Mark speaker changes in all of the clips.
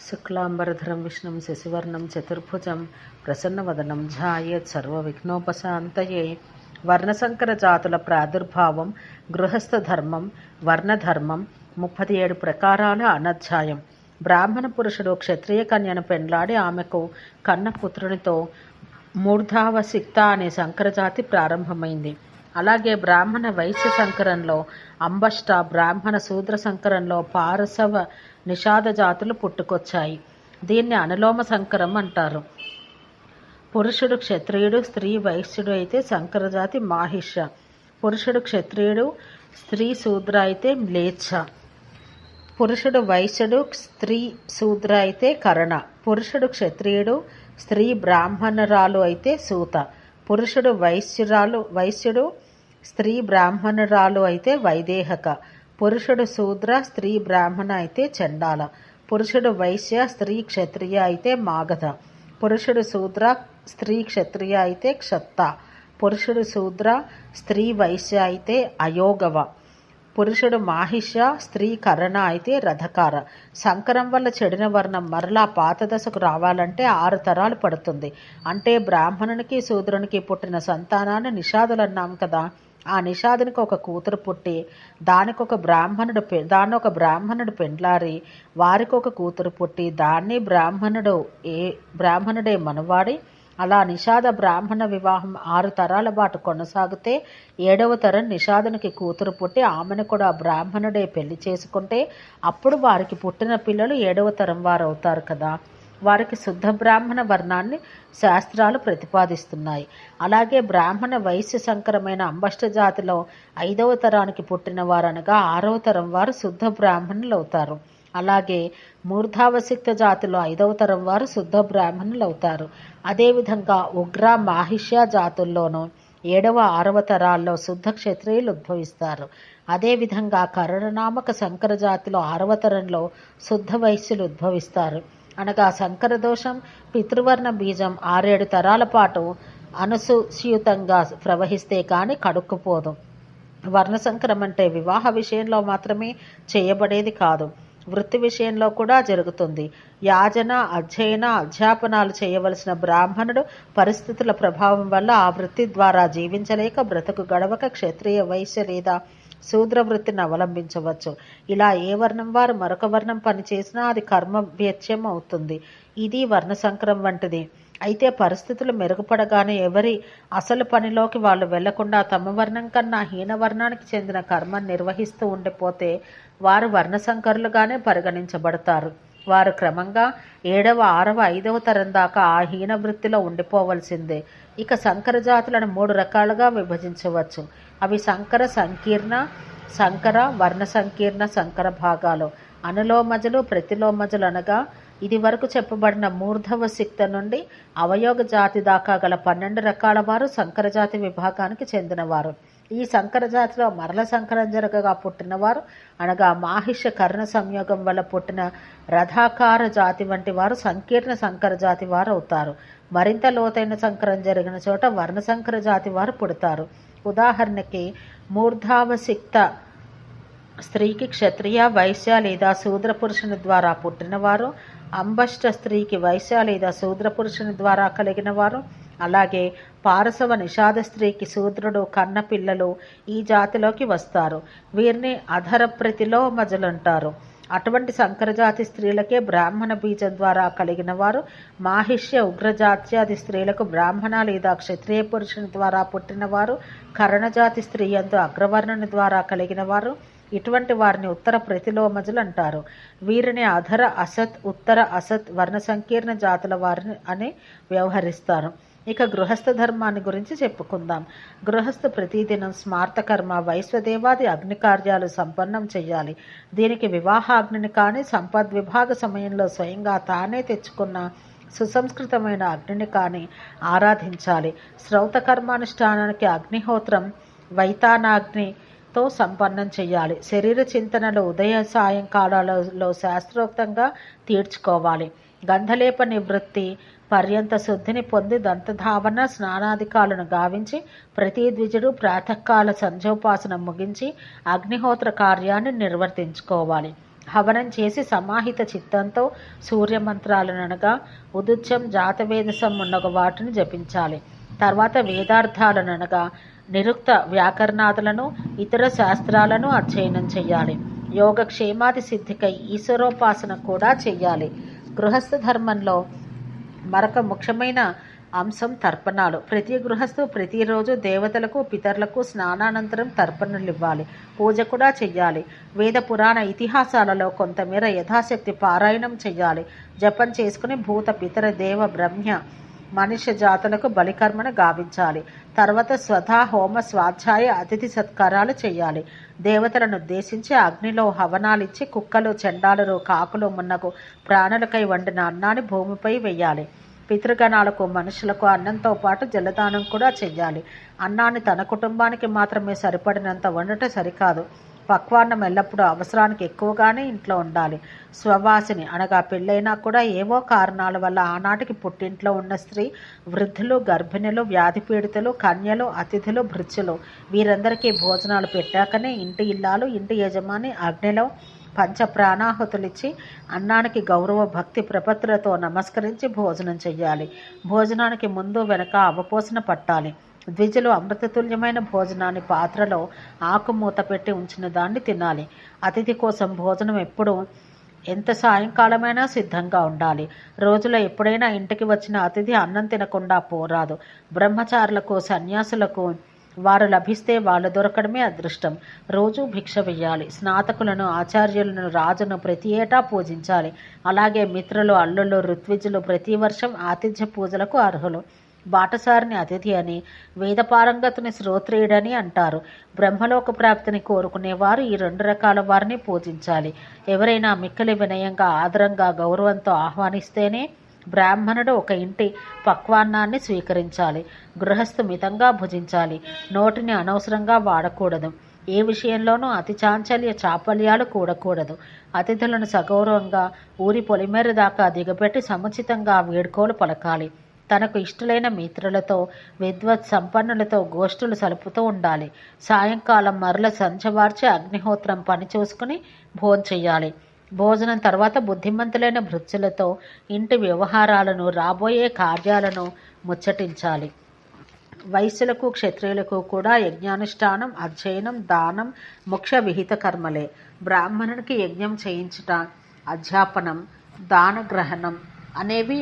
Speaker 1: శుక్లాంబరధరం విష్ణుం శశివర్ణం చతుర్భుజం ప్రసన్నవదనం ఝాయేత్ సర్వవిఘ్నోపశాంతయే. వర్ణశంకర జాతుల ప్రాదుర్భావం గృహస్థ ధర్మం వర్ణధర్మం ముప్పది ఏడు ప్రకారాల అనధ్యాయం. బ్రాహ్మణ పురుషుడు క్షత్రియ కన్యను పెండ్లాడి ఆమెకు కన్న పుత్రునితో మూర్ధావసిక్త అనే సంకరజాతి ప్రారంభమైంది. అలాగే బ్రాహ్మణ వైశ్య సంకరంలో అంబష్ట బ్రాహ్మణ శూద్ర సంకరంలో పారసవ నిషాద జాతులు పుట్టుకొచ్చాయి. దీన్ని అనులోమ సంకరం అంటారు. పురుషుడు క్షత్రియుడు స్త్రీ వైశ్యుడు అయితే సంకరజాతి మాహిష్య పురుషుడు క్షత్రియుడు స్త్రీ శూద్ర అయితే మ్లేచ్ఛ. పురుషుడు వైశ్యుడు స్త్రీ శూద్ర అయితే కరణ. పురుషుడు క్షత్రియుడు స్త్రీ బ్రాహ్మణురాలు అయితే సూత. పురుషుడు వైశ్యురాలు వైశ్యుడు స్త్రీ బ్రాహ్మణురాలు అయితే వైదేహక పురుషుడు శూద్ర స్త్రీ బ్రాహ్మణ అయితే చండాల పురుషుడు వైశ్య స్త్రీ క్షత్రియ అయితే మాగధ పురుషుడు శూద్ర స్త్రీ క్షత్రియ అయితే క్షత్త పురుషుడు శూద్ర స్త్రీ వైశ్య అయితే అయోగవ పురుషుడు మాహిష్య స్త్రీ కరణ అయితే రథకార. సంకరం వల్ల చెడిన వర్ణం మరలా పాత దశకు రావాలంటే ఆరు తరాలు పడుతుంది. అంటే బ్రాహ్మణునికి శూద్రునికి పుట్టిన సంతానాన్ని నిషాదులన్నాం కదా. ఆ నిషాదునికి ఒక కూతురు పుట్టి దానికి ఒక బ్రాహ్మణుడు దాన్ని ఒక బ్రాహ్మణుడు పెండ్లారి వారికి ఒక కూతురు పుట్టి దాన్ని బ్రాహ్మణుడు ఏ బ్రాహ్మణుడే మనవాడి అలా నిషాద బ్రాహ్మణ వివాహం ఆరు తరాల పాటు కొనసాగితే ఏడవ తరం నిషాదునికి కూతురు పుట్టి ఆమెను కూడా బ్రాహ్మణుడే పెళ్ళి చేసుకుంటే అప్పుడు వారికి పుట్టిన పిల్లలు ఏడవ తరం వారు అవుతారు కదా. వారికి శుద్ధ బ్రాహ్మణ వర్ణాన్ని శాస్త్రాలు ప్రతిపాదిస్తున్నాయి. అలాగే బ్రాహ్మణ వైశ్య సంకరమైన అంబష్ట జాతిలో ఐదవ తరానికి పుట్టిన వారనగా ఆరవ తరం వారు శుద్ధ బ్రాహ్మణులు అవుతారు అలాగే మూర్ధావసిక్త జాతిలో ఐదవ తరం వారు శుద్ధ బ్రాహ్మణులు అవుతారు అదేవిధంగా ఉగ్ర మాహిష్య జాతుల్లోనూ ఏడవ ఆరవ తరాల్లో శుద్ధ క్షత్రియులు ఉద్భవిస్తారు. అదేవిధంగా కరుణనామక శంకర జాతిలో ఆరవ తరంలో శుద్ధ వైశ్యులు ఉద్భవిస్తారు. అనగా శంకర దోషం పితృవర్ణ బీజం ఆరేడు తరాల పాటు అనుసూచితంగా ప్రవహిస్తే కానీ కడుక్కుపోదు వర్ణ అంటే వివాహ విషయంలో మాత్రమే చేయబడేది కాదు. వృత్తి విషయంలో కూడా జరుగుతుంది. యాజన అధ్యయన అధ్యాపనాలు చేయవలసిన బ్రాహ్మణుడు పరిస్థితుల ప్రభావం వల్ల ఆ వృత్తి ద్వారా జీవించలేక బ్రతుకు గడవక క్షత్రియ వైశ్య లేదా శూద్ర వృత్తిని అవలంబించవచ్చు. ఇలా ఏ వర్ణం వారు మరొక వర్ణం పనిచేసినా అది కర్మ వ్యత్యం అవుతుంది. ఇది వర్ణ సంకరం వంటిది. అయితే పరిస్థితులు మెరుగుపడగానే ఎవరి అసలు పనిలోకి వాళ్ళు వెళ్ళకుండా తమ వర్ణం కన్నా హీన వర్ణానికి చెందిన కర్మను నిర్వహిస్తూ ఉండిపోతే వారు వర్ణ సంకరులుగానే పరిగణించబడతారు. వారు క్రమంగా ఏడవ ఆరవ ఐదవ తరం దాకా ఆ హీన వృత్తిలో ఉండిపోవలసిందే. ఇక సంకర జాతులను మూడు రకాలుగా విభజించవచ్చు. అవి సంకర సంకీర్ణ సంకర వర్ణ సంకీర్ణ సంకర భాగాలు. అనులోమజలు ప్రతిలోమజలు అనగా ఇది వరకు చెప్పబడిన మూర్ధవ సిక్త నుండి అవయోగ జాతి దాకా గల పన్నెండు రకాల వారు సంకర జాతి విభాగానికి చెందినవారు. ఈ సంకర జాతిలో మరల సంకరం జరగగా పుట్టినవారు అనగా మాహిష కర్ణ సంయోగం వల్ల పుట్టిన రథాకార జాతి వంటి వారు సంకీర్ణ సంకర జాతి వారు అవుతారు. మరింత లోతైన సంకరం జరిగిన చోట వర్ణ సంకర జాతి వారు పుడతారు. ఉదాహరణకి మూర్ధావసిక్త స్త్రీకి క్షత్రియ వైశ్య లేదా శూద్ర పురుషుని ద్వారా పుట్టినవారు అంబష్ట స్త్రీకి వైశ్య లేదా శూద్ర పురుషుని ద్వారా కలిగిన వారు అలాగే పారసవ నిషాద స్త్రీకి శూద్రుడు కన్న పిల్లలు ఈ జాతిలోకి వస్తారు. వీరిని అధరప్రతిలో మజలంటారు అటువంటి సంకరజాతి స్త్రీలకే బ్రాహ్మణ బీజం ద్వారా కలిగిన వారు మాహిష్య ఉగ్రజాత్యాది స్త్రీలకు బ్రాహ్మణ లేదా క్షత్రియ పురుషుని ద్వారా పుట్టినవారు కరణజాతి స్త్రీ ఎందు అగ్రవర్ణుని ద్వారా కలిగిన వారు ఇటువంటి వారిని ఉత్తర ప్రతిలోమజులు అంటారు వీరిని అధర అసత్ ఉత్తర అసత్ వర్ణ సంకీర్ణ జాతుల వారిని అని వ్యవహరిస్తారు. ఇక గృహస్థ ధర్మాన్ని గురించి చెప్పుకుందాం. గృహస్థ ప్రతిదినం స్మార్తకర్మ వైశ్వదేవాది అగ్ని కార్యాలు సంపన్నం చేయాలి. దీనికి వివాహాగ్నిని కానీ సంపద్ విభాగ సమయంలో స్వయంగా తానే తెచ్చుకున్న సుసంస్కృతమైన అగ్నిని కానీ ఆరాధించాలి. శ్రౌత కర్మానుష్ఠానానికి అగ్నిహోత్రం వైతానాగ్ని తో సంపన్నం చేయాలి. శరీర చింతనలు ఉదయ సాయంకాలాలలో శాస్త్రోక్తంగా తీర్చుకోవాలి. గంధలేప నివృత్తి పర్యంత శుద్ధిని పొంది దంతధావన స్నానాధికాలను గావించి ప్రతి ద్విజుడు ప్రాతకాల సంధ్యోపాసన ముగించి అగ్నిహోత్ర కార్యాన్ని నిర్వర్తించుకోవాలి. హవనం చేసి సమాహిత చిత్తంతో సూర్యమంత్రాలనగా ఉదుత్యం జాతవేదసం ఉన్నగ వాటిని జపించాలి. తర్వాత వేదార్థాలనగా నిరుక్త వ్యాకరణాదులను ఇతర శాస్త్రాలను అధ్యయనం చేయాలి యోగక్షేమాది సిద్ధికై ఈశ్వరోపాసన కూడా చెయ్యాలి. గృహస్థ ధర్మంలో మరొక ముఖ్యమైన అంశం తర్పణాలు. ప్రతి గృహస్థు ప్రతిరోజు దేవతలకు పితరులకు స్నానానంతరం తర్పణలు ఇవ్వాలి పూజ కూడా చెయ్యాలి. వేద పురాణ ఇతిహాసాలలో కొంతమేర యథాశక్తి పారాయణం చెయ్యాలి. జపం చేసుకుని భూత పితర దేవ బ్రహ్మ మనుష్య జాతులకు బలికర్మను గావించాలి. తర్వాత స్వధా హోమ స్వాధ్యాయ అతిథి సత్కారాలు చేయాలి. దేవతలను ఉద్దేశించి అగ్నిలో హవనాలిచ్చి కుక్కలు చెండాలురు కాకులు మున్నగు ప్రాణులకై వండిన అన్నాన్ని భూమిపై వెయ్యాలి పితృగణాలకు మనుషులకు అన్నంతో పాటు జలదానం కూడా చెయ్యాలి అన్నాన్ని తన కుటుంబానికి మాత్రమే సరిపడినంత వండటం సరికాదు. పక్వాన్నం ఎల్లప్పుడూ అవసరానికి ఎక్కువగానే ఇంట్లో ఉండాలి. స్వవాసిని అనగా పెళ్ళైనా కూడా ఏవో కారణాల వల్ల ఆనాటికి పుట్టింట్లో ఉన్న స్త్రీ వృద్ధులు గర్భిణులు వ్యాధి పీడితులు కన్యలు అతిథులు భృత్యులు వీరందరికీ భోజనాలు పెట్టాకనే ఇంటి ఇల్లాలు ఇంటి యజమాని అగ్నిలో పంచ ప్రాణాహుతులిచ్చి అన్నానికి గౌరవ భక్తి ప్రపత్తులతో నమస్కరించి భోజనం చెయ్యాలి. భోజనానికి ముందు వెనక అవపోసన పట్టాలి. ద్విజలు అమృతతుల్యమైన భోజనాన్ని పాత్రలో ఆకు మూత పెట్టి ఉంచిన దాన్ని తినాలి. అతిథి కోసం భోజనం ఎప్పుడూ ఎంత సాయంకాలమైనా సిద్ధంగా ఉండాలి. రోజులో ఎప్పుడైనా ఇంటికి వచ్చిన అతిథి అన్నం తినకుండా పోరాదు. బ్రహ్మచారులకు సన్యాసులకు వారు లభిస్తే వాళ్ళు దొరకడమే అదృష్టం. రోజు భిక్ష వెయ్యాలి. స్నాతకులను ఆచార్యులను రాజును ప్రతి ఏటా పూజించాలి. అలాగే మిత్రులు అల్లుళ్ళు ఋత్విజులు ప్రతి వర్షం ఆతిథ్య పూజలకు అర్హులు. బాటసారిని అతిథి అని వేదపారంగతుని శ్రోత్రియుడని అంటారు. బ్రహ్మలోక ప్రాప్తిని కోరుకునేవారు ఈ రెండు రకాల వారిని పూజించాలి. ఎవరైనా మిక్కలి వినయంగా ఆదరంగా గౌరవంతో ఆహ్వానిస్తేనే బ్రాహ్మణుడు ఒక ఇంటి పక్వాన్నాన్ని స్వీకరించాలి. గృహస్థు మితంగా భుజించాలి. నోటిని అనవసరంగా వాడకూడదు. ఏ విషయంలోనూ అతి చాంచల్య చాపల్యాలు కూడకూడదు. అతిథులను సగౌరవంగా ఊరి పొలిమేర దాకా దిగబెట్టి సముచితంగా వేడుకోలు పలకాలి. తనకు ఇష్టలైన మిత్రులతో విద్వత్ సంపన్నులతో గోష్ఠులు సలుపుతూ ఉండాలి. సాయంకాలం మరల సంచవార్చి అగ్నిహోత్రం పని చూసుకుని భోంచెయ్యాలి భోజనం తర్వాత బుద్ధిమంతులైన భృత్యులతో ఇంటి వ్యవహారాలను రాబోయే కార్యాలను ముచ్చటించాలి. వైశ్యులకు క్షత్రియులకు కూడా యజ్ఞానుష్ఠానం అధ్యయనం దానం ముఖ్య విహిత కర్మలే. బ్రాహ్మణునికి యజ్ఞం చేయించుట అధ్యాపనం దానగ్రహణం అనేవి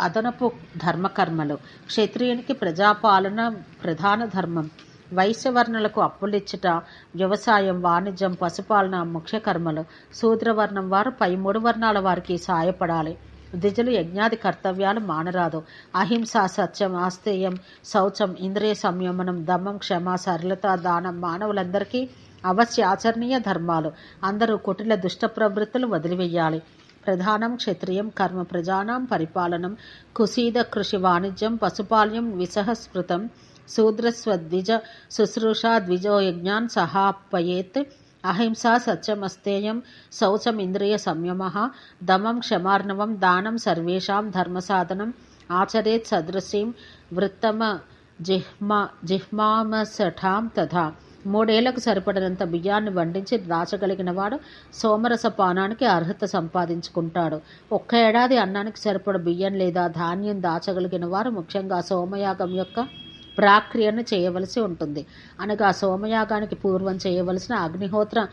Speaker 1: అదనపు ధర్మకర్మలు. క్షత్రియునికి ప్రజాపాలన ప్రధాన ధర్మం. వైశ్యవర్ణులకు అప్పులిచ్చుట వ్యవసాయం వాణిజ్యం పశుపాలన ముఖ్య కర్మలు. శూద్రవర్ణం వారు పై మూడు వర్ణాల వారికి సాయపడాలి. ద్విజులు యజ్ఞాది కర్తవ్యాలు మానరాదు. అహింస సత్యం ఆస్తేయం శౌచం ఇంద్రియ సంయమనం దమం క్షమ సరళత దానం మానవులందరికీ అవశ్య ఆచరణీయ ధర్మాలు. అందరూ కుటిల దుష్ట ప్రవృత్తులు వదిలివేయాలి. ప్రధానం క్షత్రియం కర్మ ప్రజానాం పరిపాలనం కుసీద కృషి వాణిజ్యం పశుపాల్యం విసహస్పృతం శూద్రస్వద్విజ శుశ్రూషా ద్విజో యజ్ఞాన్ సహాపయేత్ అహింసా సత్యమస్తేయం శౌచం ఇంద్రియ సంయమ దమం క్షమార్ణవం దానం సర్వేషాం ధర్మసాధనం ఆచరేత్ సదృశీం వృత్తమ జిహ్మా జిహ్మామసఠాం తథా మూడేళ్ళకు సరిపడినంత బియ్యాన్ని వండించి దాచగలిగిన వాడు సోమరస పానానికి అర్హత సంపాదించుకుంటాడు. ఒక్క ఏడాది అన్నానికి సరిపడ బియ్యం లేదా ధాన్యం దాచగలిగిన వారు ముఖ్యంగా సోమయాగం యొక్క ప్రాక్రియను చేయవలసి ఉంటుంది. అనగా సోమయాగానికి పూర్వం చేయవలసిన అగ్నిహోత్ర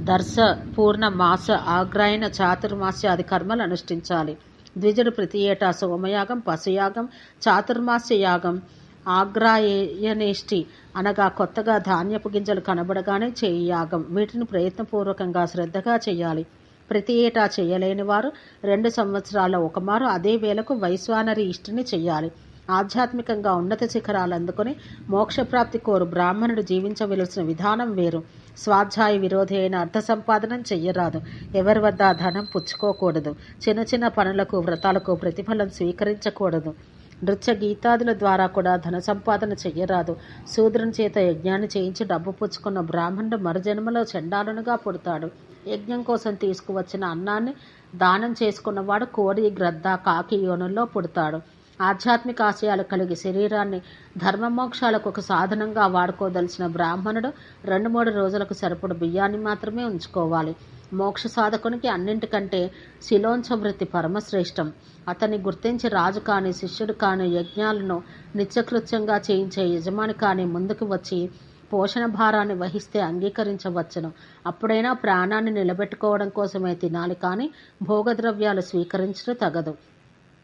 Speaker 1: దర్శ పూర్ణ మాస ఆగ్రాయణ చాతుర్మాస్యాది కర్మలు అనుష్ఠించాలి. ద్విజుడు ప్రతి ఏటా సోమయాగం పశుయాగం చాతుర్మాస్య యాగం ఆగ్రాయనేష్టి అనగా కొత్తగా ధాన్యపు గింజలు కనబడగానే చేయి యాగం. వీటిని ప్రయత్నపూర్వకంగా శ్రద్ధగా చేయాలి. ప్రతి ఏటా చేయలేని వారు రెండు సంవత్సరాల ఒకమారు అదే వేళకు వైశ్వానరి ఇష్టిని చెయ్యాలి ఆధ్యాత్మికంగా ఉన్నత శిఖరాలు అందుకుని మోక్షప్రాప్తి కోరు బ్రాహ్మణుడు జీవించవలసిన విధానం వేరు. స్వాధ్యాయ విరోధి అయిన అర్థ సంపాదనం చెయ్యరాదు. ఎవరి వద్ద ధనం పుచ్చుకోకూడదు. చిన్న చిన్న పనులకు వ్రతాలకు ప్రతిఫలం స్వీకరించకూడదు. నృత్య గీతాదుల ద్వారా కూడా ధన సంపాదన చెయ్యరాదు. శూద్రుని చేత యజ్ఞాన్ని చేయించి డబ్బు పుచ్చుకున్న బ్రాహ్మణుడు మరుజన్మలో చండాలునుగా పుడతాడు. యజ్ఞం కోసం తీసుకువచ్చిన అన్నాన్ని దానం చేసుకున్నవాడు కోడి గ్రద్ద కాకి యోనుల్లో పుడతాడు. ఆధ్యాత్మిక ఆశయాలు కలిగి శరీరాన్ని ధర్మమోక్షాలకు ఒక సాధనంగా వాడుకోదలిచిన బ్రాహ్మణుడు రెండు మూడు రోజులకు సరిపడు బియ్యాన్ని మాత్రమే ఉంచుకోవాలి. మోక్ష సాధకునికి అన్నింటికంటే శిలోంచ వృత్తి పరమశ్రేష్టం. అతన్ని గుర్తించి రాజు కాని శిష్యుడు కాని యజ్ఞాలను నిత్యకృత్యంగా చేయించే యజమాని కాని ముందుకు వచ్చి పోషణ భారాన్ని వహిస్తే అంగీకరించవచ్చును. అప్పుడైనా ప్రాణాన్ని నిలబెట్టుకోవడం కోసమే తినాలి కానీ భోగద్రవ్యాలు స్వీకరించడం తగదు.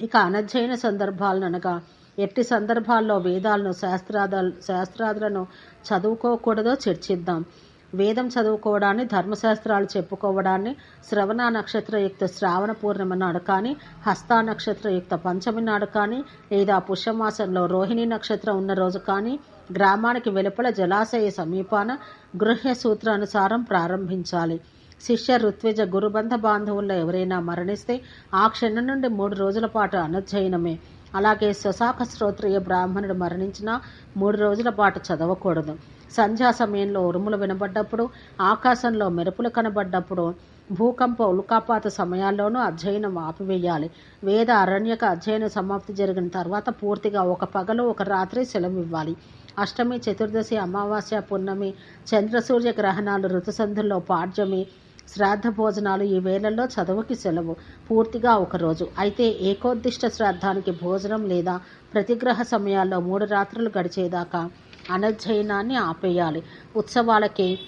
Speaker 1: ఇక అనధ్యయన సందర్భాలను అనగా ఎట్టి సందర్భాల్లో వేదాలను శాస్త్రాద శాస్త్రాదులను చదువుకోకూడదో చర్చిద్దాం. వేదం చదువుకోవడాన్ని ధర్మశాస్త్రాలు చెప్పుకోవడాన్ని శ్రవణ నక్షత్రయుక్త శ్రావణ పూర్ణిమ నాడు కానీ హస్తా నక్షత్రయుక్త పంచమి నాడు కానీ లేదా పుష్యమాసంలో రోహిణి నక్షత్రం ఉన్న రోజు కానీ గ్రామానికి వెలుపల జలాశయ సమీపాన గృహ్య సూత్రానుసారం ప్రారంభించాలి. శిష్య ఋత్విజ గురుబంధ బాంధవుల్లో ఎవరైనా మరణిస్తే ఆ క్షణం నుండి మూడు రోజుల పాటు అనధ్యయనమే అలాగే స్వశాఖ శ్రోత్రియ బ్రాహ్మణుడు మరణించినా మూడు రోజుల పాటు చదవకూడదు. సంధ్యా సమయంలో ఉరుములు వినబడ్డప్పుడు ఆకాశంలో మెరుపులు కనబడ్డప్పుడు భూకంప ఉల్కాపాత సమయాల్లోనూ అధ్యయనం ఆపివేయాలి. వేద అరణ్యక అధ్యయన సమాప్తి జరిగిన తర్వాత పూర్తిగా ఒక పగలు ఒక రాత్రి సెలవు ఇవ్వాలి అష్టమి చతుర్దశి అమావాస్య పున్నమి చంద్రసూర్య గ్రహణాలు ఋతుసంధుల్లో పాడ్యమి శ్రాద్ధ భోజనాలు ఈ వేళల్లో చదువుకి సెలవు. పూర్తిగా ఒకరోజు అయితే ఏకోద్దిష్ట శ్రాద్ధానికి భోజనం లేదా ప్రతిగ్రహ సమయాల్లో మూడు రాత్రులు గడిచేదాకా అనధ్యయనాన్ని ఆపేయాలి. ఉత్సవాలకి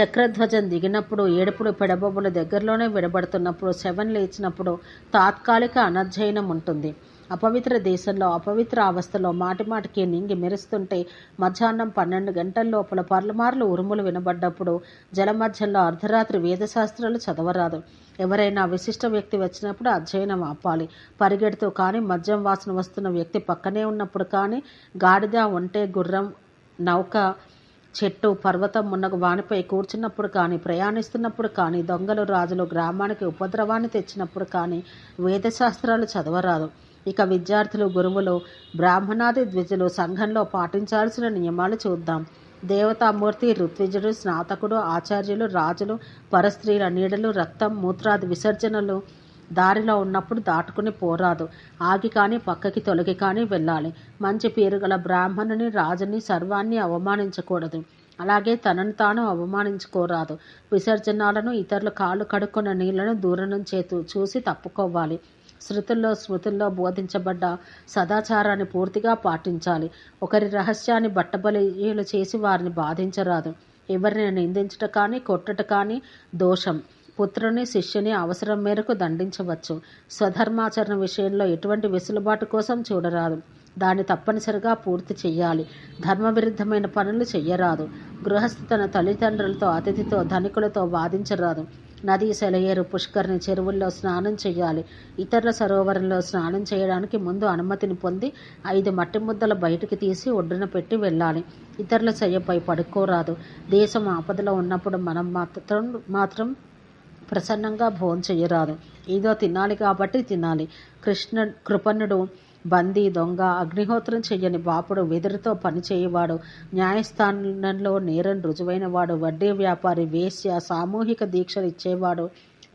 Speaker 1: చక్రధ్వజం దిగినప్పుడు ఏడుపుడు పెడబొబ్బులు దగ్గరలోనే విడబడుతున్నప్పుడు సెవెన్ లేచినప్పుడు తాత్కాలిక అనధ్యయనం ఉంటుంది. అపవిత్ర దేశంలో అపవిత్ర అవస్థలో మాటిమాటికి నింగి మెరుస్తుంటే మధ్యాహ్నం పన్నెండు గంటల లోపల పర్లమార్లు ఉరుములు వినబడ్డప్పుడు జలమధ్యంలో అర్ధరాత్రి వేదశాస్త్రాలు చదవరాదు. ఎవరైనా విశిష్ట వ్యక్తి వచ్చినప్పుడు అధ్యయనం ఆపాలి. పరిగెడుతూ కానీ మద్యం వాసన వస్తున్న వ్యక్తి పక్కనే ఉన్నప్పుడు కానీ గాడిద ఒంటె గుర్రం నౌక చెట్టు పర్వతం మున్నకు వానిపై కూర్చున్నప్పుడు కానీ ప్రయాణిస్తున్నప్పుడు కానీ దొంగలు రాజులు గ్రామానికి ఉపద్రవాన్ని తెచ్చినప్పుడు కానీ వేదశాస్త్రాలు చదవరాదు. ఇక విద్యార్థులు గురువులు బ్రాహ్మణాది ద్విజులు సంఘంలో పాటించాల్సిన నియమాలు చూద్దాం. దేవతామూర్తి ఋత్విజుడు స్నాతకుడు ఆచార్యులు రాజులు పరస్త్రీల నీడలు రక్తం మూత్రాది విసర్జనలు దారిలో ఉన్నప్పుడు దాటుకుని పోరాదు. ఆగి కానీ పక్కకి తొలగి కానీ వెళ్ళాలి. మంచి పేరు గల బ్రాహ్మణుని రాజుని సర్వాన్ని అవమానించకూడదు. అలాగే తనను తాను అవమానించుకోరాదు. విసర్జనాలను ఇతరులు కాళ్ళు కడుక్కున్న నీళ్ళను దూరం చేతు చూసి తప్పుకోవాలి. శృతుల్లో స్మృతుల్లో బోధించబడ్డ సదాచారాన్ని పూర్తిగా పాటించాలి. ఒకరి రహస్యాన్ని బట్టబలిలు చేసి వారిని బాధించరాదు. ఎవరిని నిందించట కానీ కొట్టట కానీ దోషం. పుత్రుని శిష్యుని అవసరం మేరకు దండించవచ్చు. స్వధర్మాచరణ విషయంలో ఎటువంటి వెసులుబాటు కోసం చూడరాదు. దాన్ని తప్పనిసరిగా పూర్తి చేయాలి ధర్మవిరుద్ధమైన పనులు చెయ్యరాదు. గృహస్థ తన తల్లిదండ్రులతో అతిథితో ధనికులతో వాదించరాదు. నదీ సెలయేరు పుష్కర్ని చెరువుల్లో స్నానం చేయాలి ఇతరుల సరోవరంలో స్నానం చేయడానికి ముందు అనుమతిని పొంది ఐదు మట్టి ముద్దలు బయటికి తీసి ఒడ్డున పెట్టి వెళ్ళాలి. ఇతరుల చెయ్యపై పడుకోరాదు. దేశం ఆపదలో ఉన్నప్పుడు మనం మాత్రం మాత్రం ప్రసన్నంగా భోజనం చేయరాదు ఏదో తినాలి కాబట్టి తినాలి. కృష్ణ కృపణుడు బందీ దొంగ అగ్నిహోత్రం చెయ్యని బాపుడు వెదురుతో పనిచేయవాడు న్యాయస్థానంలో నేరం రుజువైనవాడు వడ్డీ వ్యాపారి వేశ్య సామూహిక దీక్షలు ఇచ్చేవాడు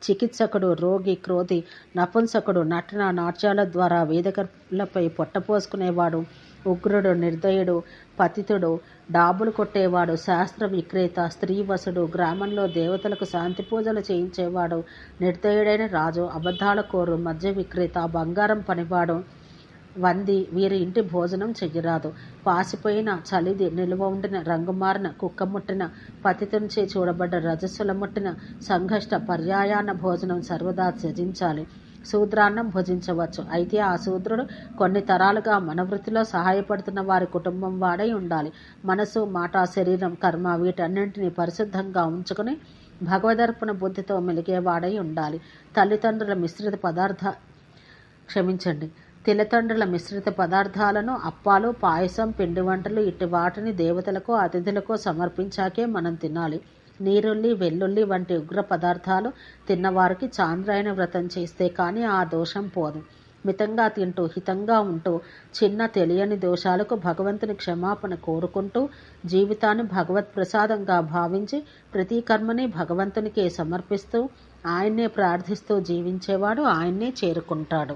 Speaker 1: చికిత్సకుడు రోగి క్రోధి నపుంసకుడు నటన నాట్యాల ద్వారా వేదికలపై పొట్టపోసుకునేవాడు ఉగ్రుడు నిర్దయుడు పతితుడు డాబులు కొట్టేవాడు శాస్త్ర విక్రేత స్త్రీవసుడు గ్రామంలో దేవతలకు శాంతి పూజలు చేయించేవాడు నిర్దయుడైన రాజు అబద్ధాల కోరు మద్య విక్రేత బంగారం పనివాడు వంది వీరి ఇంటి భోజనం చెయ్యరాదు. పాసిపోయిన చలిది నిలువ ఉండిన రంగుమారిన కుక్క ముట్టిన చూడబడ్డ రజస్సుల ముట్టిన సంఘష్ట పర్యాయాన భోజనం సర్వదా త్యజించాలి. శూద్రాన్నం భుజించవచ్చు. అయితే ఆ శూద్రుడు కొన్ని తరాలుగా మనవృత్తిలో సహాయపడుతున్న వారి కుటుంబం వాడై ఉండాలి. మనసు మాట శరీరం కర్మ వీటన్నింటినీ పరిశుద్ధంగా ఉంచుకుని భగవదర్పణ బుద్ధితో మెలిగేవాడై ఉండాలి. తల్లిదండ్రుల మిశ్రిత పదార్థ క్షమించండి. తిలతండ్రుల మిశ్రిత పదార్థాలను అప్పాలు పాయసం పిండి వంటలు ఇట్టి వాటిని దేవతలకు అతిథులకు సమర్పించాకే మనం తినాలి. నీరుల్లి వెల్లుల్లి వంటి ఉగ్ర పదార్థాలు తిన్నవారికి చాంద్రాయణ వ్రతం చేస్తే కానీ ఆ దోషం పోదు. మితంగా తింటూ హితంగా ఉంటూ చిన్న తెలియని దోషాలకు భగవంతుని క్షమాపణ కోరుకుంటూ జీవితాన్ని భగవత్ ప్రసాదంగా భావించి ప్రతి కర్మని భగవంతునికే సమర్పిస్తూ ఆయన్నే ప్రార్థిస్తూ జీవించేవాడు ఆయన్నే చేరుకుంటాడు.